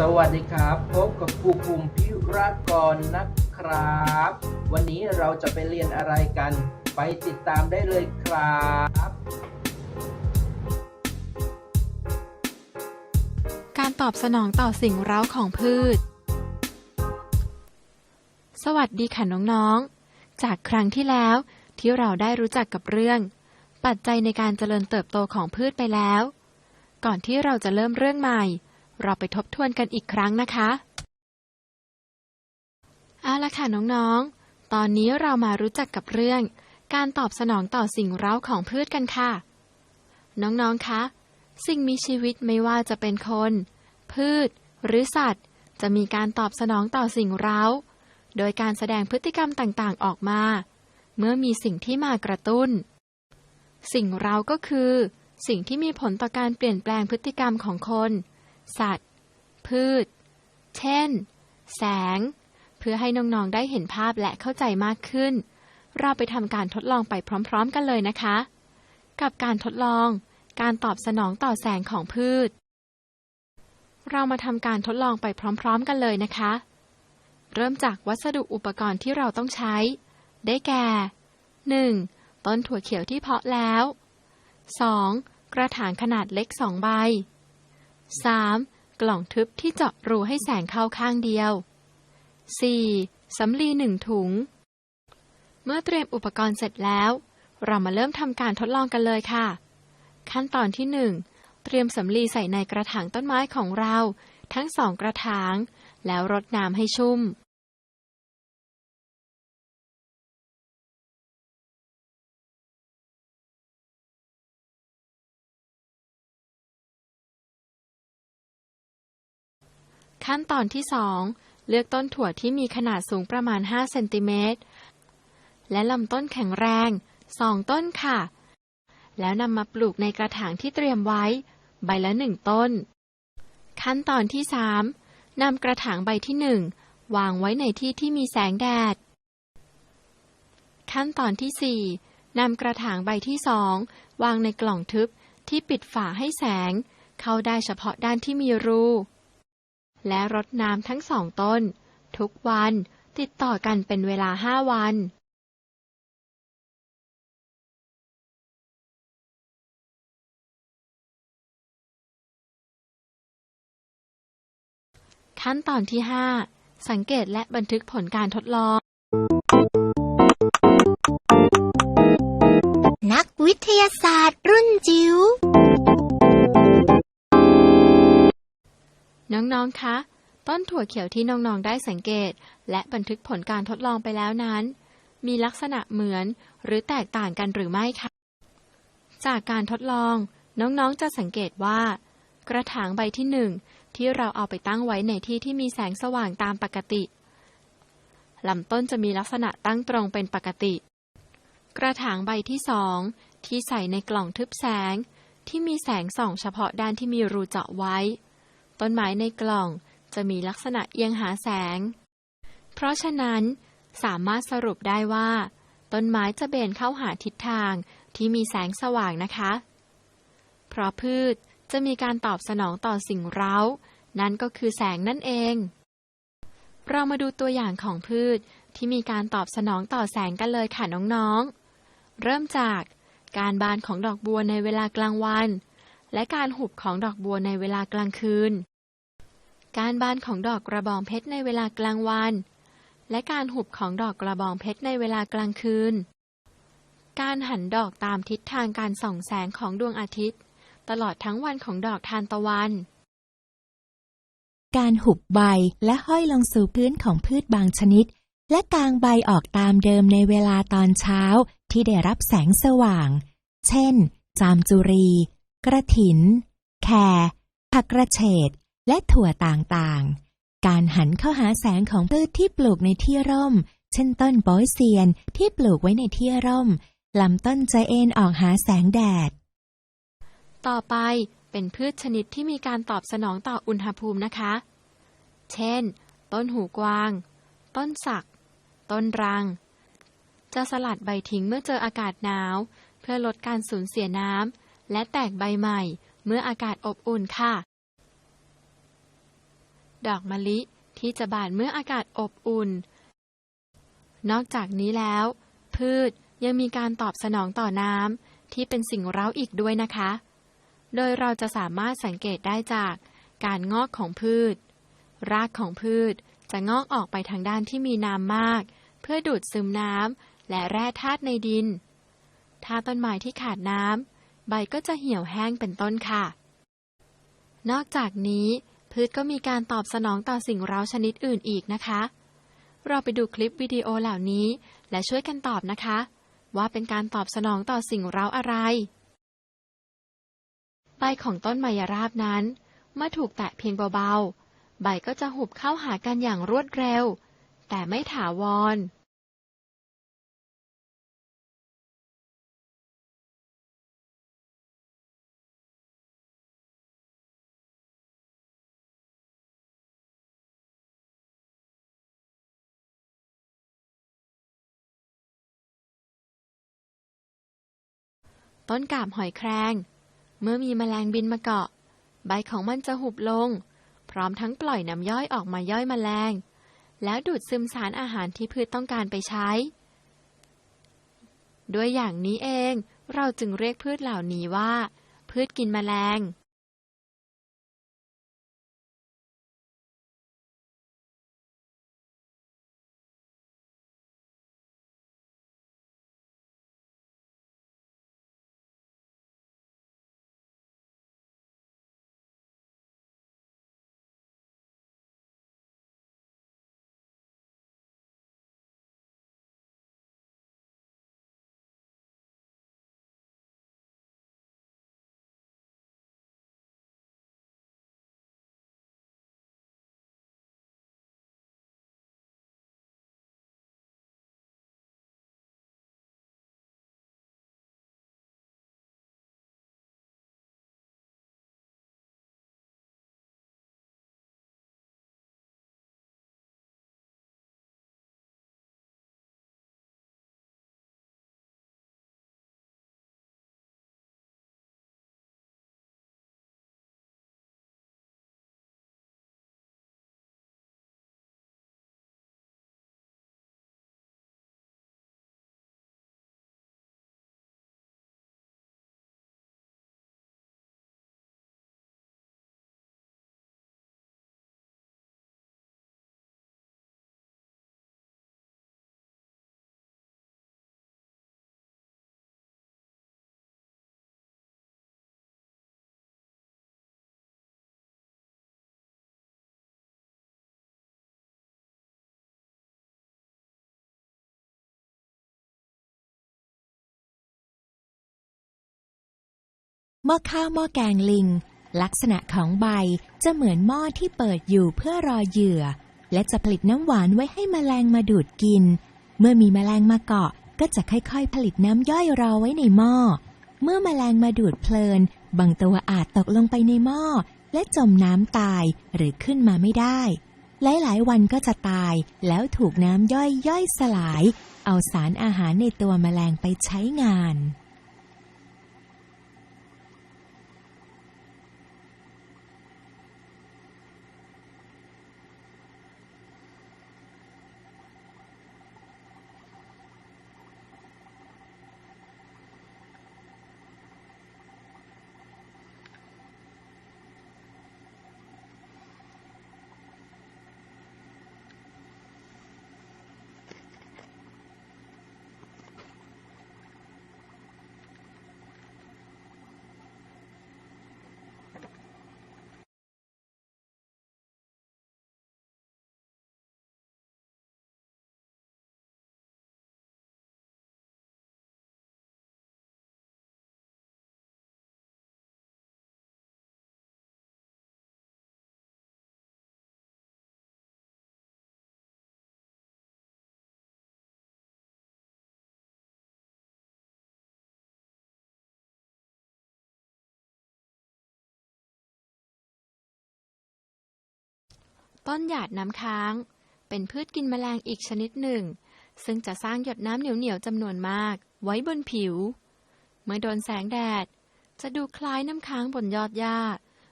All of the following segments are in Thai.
สวัสดีครับ พบกับครูภูมิพิรากรนะครับ วันนี้เราจะไปเรียนอะไรกัน ไปติดตามได้เลยครับการตอบสนองต่อสิ่งเร้าของพืช สวัสดีค่ะน้องๆ จากครั้งที่แล้วที่เราได้รู้จักกับเรื่อง ปัจจัยในการเจริญเติบโตของพืชไปแล้ว ก่อนที่เราจะเริ่มเรื่องใหม่ เราไปทบทวนกันอีกครั้งนะคะ เอาละค่ะน้องๆ ตอนนี้เรามารู้จักกับเรื่อง การตอบสนองต่อสิ่งเร้าของพืชกันค่ะ น้องๆ คะ สิ่งมีชีวิตไม่ว่าจะเป็นคน พืช หรือสัตว์ จะมีการตอบสนองต่อสิ่งเร้า โดยการแสดงพฤติกรรมต่างๆ ออกมา เมื่อมีสิ่งที่มากระตุ้น สิ่งเร้าก็คือ สิ่งที่มีผลต่อการเปลี่ยนแปลงพฤติกรรมของคน สัตว์ พืช เช่น แสง เพื่อให้น้องๆได้เห็นภาพและเข้าใจมากขึ้น เราไปทำการทดลองไปพร้อมๆกันเลยนะคะ กับการทดลอง การตอบสนองต่อแสงของพืช เรามาทำการทดลองไปพร้อมๆกันเลยนะคะ เริ่มจากวัสดุอุปกรณ์ที่เราต้องใช้ ได้แก่ 1. ต้นถั่วเขียวที่เพาะแล้ว 2. กระถางขนาดเล็ก 2 ใบ 3. กล่องทึบที่เจาะรูให้แสงเข้าข้างเดียว 4. สำลีหนึ่งถุง เมื่อเตรียมอุปกรณ์เสร็จแล้ว เรามาเริ่มทำการทดลองกันเลยค่ะ ขั้นตอนที่ 1 เตรียมสำลีใส่ในกระถางต้นไม้ของเรา ทั้งสองกระถาง แล้วรดน้ำให้ชุ่ม ขั้นตอนที่ 2 เลือกต้นถั่วที่มีขนาดสูงประมาณ 5 เซนติเมตร และลำต้นแข็งแรง 2 ต้นค่ะ แล้วนำมาปลูกในกระถางที่เตรียมไว้ ใบละ 1 ต้น ขั้นตอนที่ 3 นำกระถางใบที่ 1 วางไว้ในที่ที่มีแสงแดด ขั้นตอนที่ 4 นำกระถางใบที่ 2 วางในกล่องทึบที่ปิดฝาให้แสง เข้าได้เฉพาะด้านที่มีรู และรดน้ำทั้งสองต้น ทุกวันติดต่อกันเป็นเวลาห้าวัน ขั้นตอนที่ 5 สังเกตและบันทึกผลการทดลอง นักวิทยาศาสตร์รุ่นจิ๋ว น้องๆ คะ ต้นถั่วเขียวที่น้องๆ ได้สังเกต และบันทึกผลการทดลองไปแล้วนั้น มีลักษณะเหมือนหรือแตกต่างกันหรือไม่คะ จากการทดลองน้องๆ จะสังเกตว่า กระถางใบที่หนึ่งที่เราเอาไปตั้งไว้ในที่ที่มีแสงสว่างตามปกติลำต้นจะมีลักษณะตั้งตรงเป็นปกติ กระถางใบที่สองที่ใส่ในกล่องทึบแสง ที่มีแสงส่องเฉพาะด้านที่มีรูเจาะไว้ ต้นไม้ในกล่องจะมีลักษณะเอียงหาแสง เพราะฉะนั้นสามารถสรุปได้ว่า ต้นไม้จะเบนเข้าหาทิศทางที่มีแสงสว่างนะคะ เพราะพืชจะมีการตอบสนองต่อสิ่งเร้า นั่นก็คือแสงนั่นเอง เรามาดูตัวอย่างของพืชที่มีการตอบสนองต่อแสงกันเลยค่ะน้องๆ เริ่มจากการบานของดอกบัวในเวลากลางวัน และการหุบของดอกบัวในเวลากลางคืน การบานของดอกกระบองเพชรในเวลากลางวัน และการหุบของดอกกระบองเพชรในเวลากลางคืน การหันดอกตามทิศทางการส่องแสงของดวงอาทิตย์ ตลอดทั้งวันของดอกทานตะวัน การหุบใบและห้อยลงสู่พื้นของพืชบางชนิด และกางใบออกตามเดิมในเวลาตอนเช้าที่ได้รับแสงสว่าง เช่น จามจุรี กระถิน แครผักกระเฉด และถั่วต่างๆ การหันเข้าหาแสงของพืชที่ปลูกในที่ร่ม เช่นต้นโป๊ยเซียนที่ปลูกไว้ในที่ร่ม ลำต้นจะเอ็นออกหาแสงแดด ต่อไปเป็นพืชชนิดที่มีการตอบสนองต่ออุณหภูมินะคะ เช่น ต้นหูกวาง ต้นสัก ต้นรัง จะสลัดใบทิ้งเมื่อเจออากาศหนาว เพื่อลดการสูญเสียน้ำ และแตกใบใหม่ เมื่ออากาศอบอุ่นค่ะ ดอกมะลิที่จะบานเมื่ออากาศอบอุ่น นอกจากนี้แล้ว พืชยังมีการตอบสนองต่อน้ำที่เป็นสิ่งเร้าอีกด้วยนะคะ โดยเราจะสามารถสังเกตได้จากการงอกของพืช รากของพืชจะงอกออกไปทางด้านที่มีน้ำมาก เพื่อดูดซึมน้ำและแร่ธาตุในดิน ถ้าต้นไม้ที่ขาดน้ำ ใบก็จะเหี่ยวแห้งเป็นต้นค่ะ นอกจากนี้พืชก็มีการตอบสนองต่อสิ่งเร้าชนิดอื่นอีกนะคะ เราไปดูคลิปวิดีโอเหล่านี้และช่วยกันตอบนะคะ ว่าเป็นการตอบสนองต่อสิ่งเร้าอะไร ใบของต้นไมยราบนั้น เมื่อถูกแตะเพียงเบาๆ ใบก็จะหุบเข้าหากันอย่างรวดเร็ว แต่ไม่ถาวร ต้นกาบหอยแครง เมื่อมีแมลงบินมาเกาะ ใบของมันจะหุบลง พร้อมทั้งปล่อยน้ำย่อยออกมาย่อยแมลง แล้วดูดซึมสารอาหารที่พืชต้องการไปใช้ ด้วยอย่างนี้เองเราจึงเรียกพืชเหล่านี้ว่า พืชกินแมลง หม้อข้าวหม้อแกงลิง ลักษณะของใบจะเหมือนหม้อที่เปิดอยู่เพื่อรอเหยื่อ และจะผลิตน้ำหวานไว้ให้แมลงมาดูดกิน เมื่อมีแมลงมาเกาะก็จะค่อยๆ ผลิตน้ำย่อยรอไว้ในหม้อ เมื่อแมลงมาดูดเพลิน บางตัวอาจตกลงไปในหม้อ และจมน้ำตายหรือขึ้นมาไม่ได้ หลายๆ วันก็จะตายแล้วถูกน้ำย่อยย่อยสลาย เอาสารอาหารในตัวแมลงไปใช้งาน ต้นหยาดน้ำค้าง เป็นพืชกินแมลงอีกชนิดหนึ่ง ซึ่งจะสร้างหยดน้ำเหนียวๆจำนวนมาก ไว้บนผิว เมื่อโดนแสงแดด จะดูคล้ายน้ำค้างบนยอดหญ้า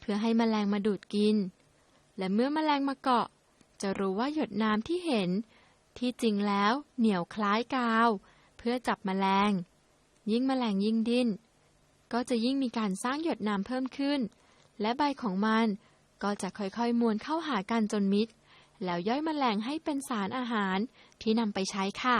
เพื่อให้แมลงมาดูดกิน และเมื่อแมลงมาเกาะ จะรู้ว่าหยดน้ำที่เห็น ที่จริงแล้วเหนียวคล้ายกาว เพื่อจับแมลง ยิ่งแมลงยิ่งดิ้นก็จะยิ่งมีการสร้างหยดน้ำเพิ่มขึ้น และใบของมัน ก็จะค่อยๆมวนเข้าหากันจนมิด แล้วย่อยมแมลงให้เป็นสารอาหารที่นำไปใช้ค่ะ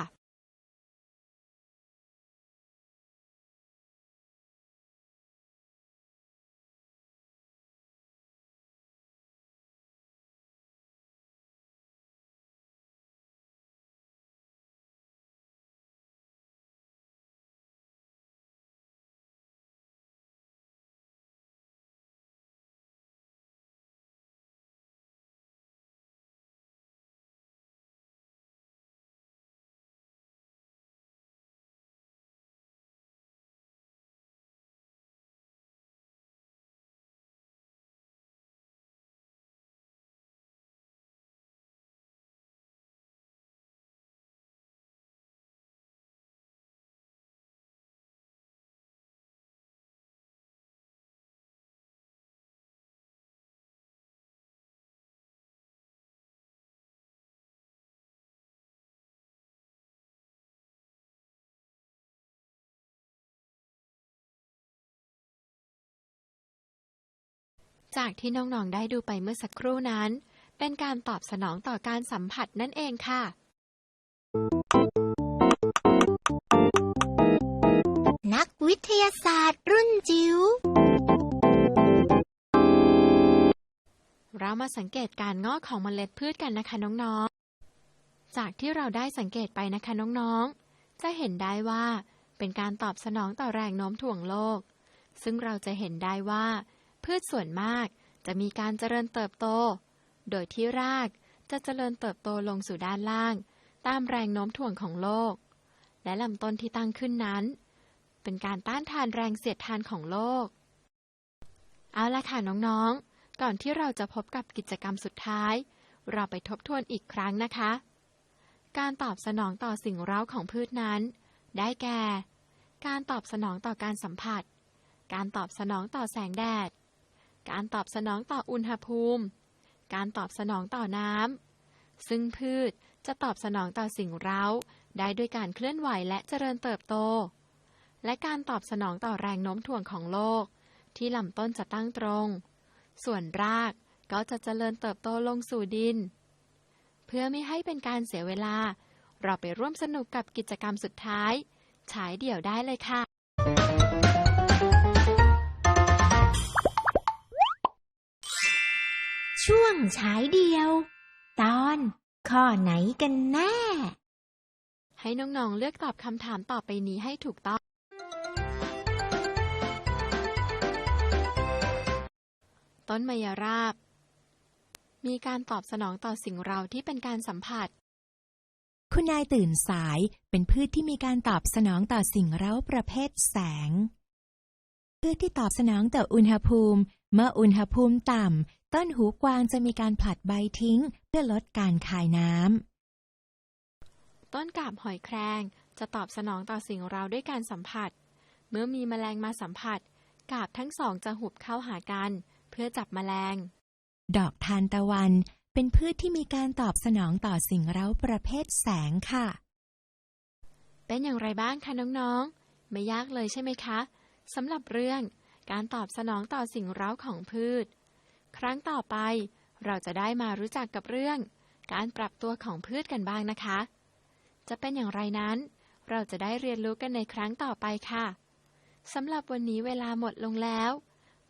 จากที่น้องๆได้ดูไปเมื่อสักครู่นั้น เป็นการตอบสนองต่อการสัมผัสนั่นเองค่ะ นักวิทยาศาสตร์รุ่นจิ๋วเรามาสังเกตการงอกของเมล็ดพืชกันนะคะน้องๆ จากที่เราได้สังเกตไปนะคะน้องๆ จะเห็นได้ว่าเป็นการตอบสนองต่อแรงโน้มถ่วงโลก ซึ่งเราจะเห็นได้ว่า พืชส่วนมากจะมีการเจริญเติบโต โดยที่รากจะเจริญเติบโตลงสู่ด้านล่าง ตามแรงโน้มถ่วงของโลก และลำต้นที่ตั้งขึ้นนั้น เป็นการต้านทานแรงเสียดทานของโลก เอาละค่ะน้องๆ ก่อนที่เราจะพบกับกิจกรรมสุดท้าย เราไปทบทวนอีกครั้งนะคะ การตอบสนองต่อสิ่งเร้าของพืชนั้น ได้แก่ การตอบสนองต่อการสัมผัส การตอบสนองต่อแสงแดด การตอบสนองต่ออุณหภูมิ การตอบสนองต่อน้ำ ซึ่งพืชจะตอบสนองต่อสิ่งเร้า ได้ด้วยการเคลื่อนไหวและเจริญเติบโต และการตอบสนองต่อแรงโน้มถ่วงของโลก ที่ลำต้นจะตั้งตรง ส่วนรากก็จะเจริญเติบโตลงสู่ดิน เพื่อไม่ให้เป็นการเสียเวลา เราไปร่วมสนุกกับกิจกรรมสุดท้าย ฉายเดี่ยวได้เลยค่ะ ฉายเดียว ตอนข้อไหนกันแน่ ให้น้องๆเลือกตอบคำถามต่อไปนี้ให้ถูกต้อง ต้นมยราบ มีการตอบสนองต่อสิ่งเราที่เป็นการสัมผัส คุณนายตื่นสายเป็นพืชที่มีการตอบสนองต่อสิ่งเร้าประเภทแสงพืชที่ตอบสนองต่ออุณหภูมิ เมื่ออุณหภูมิต่ำ ต้นหูกวางจะมีการผลัดใบทิ้งเพื่อลดการคายน้ำ ต้นกาบหอยแครงจะตอบสนองต่อสิ่งเราด้วยการสัมผัส เมื่อมีแมลงมาสัมผัส กาบทั้งสองจะหุบเข้าหากัน เพื่อจับแมลง ดอกทานตะวันเป็นพืชที่มีการตอบสนองต่อสิ่งเร้าประเภทแสงค่ะ เป็นอย่างไรบ้างคะน้องๆ ไม่ยากเลยใช่ไหมคะสำหรับเรื่องการตอบสนองต่อสิ่งเร้าของพืช ครั้งต่อไป เราจะได้มารู้จักกับเรื่อง การปรับตัวของพืชกันบ้างนะคะ จะเป็นอย่างไรนั้น เราจะได้เรียนรู้กันในครั้งต่อไปค่ะสำหรับวันนี้เวลาหมดลงแล้ว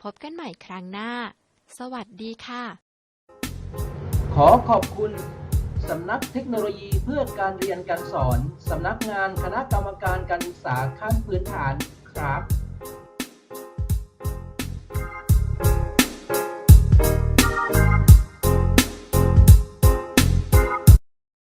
พบกันใหม่ครั้งหน้า สวัสดีค่ะ ขอขอบคุณสำนักเทคโนโลยีเพื่อการเรียนการสอน สำนักงานคณะกรรมการการศึกษาขั้นพื้นฐานครับ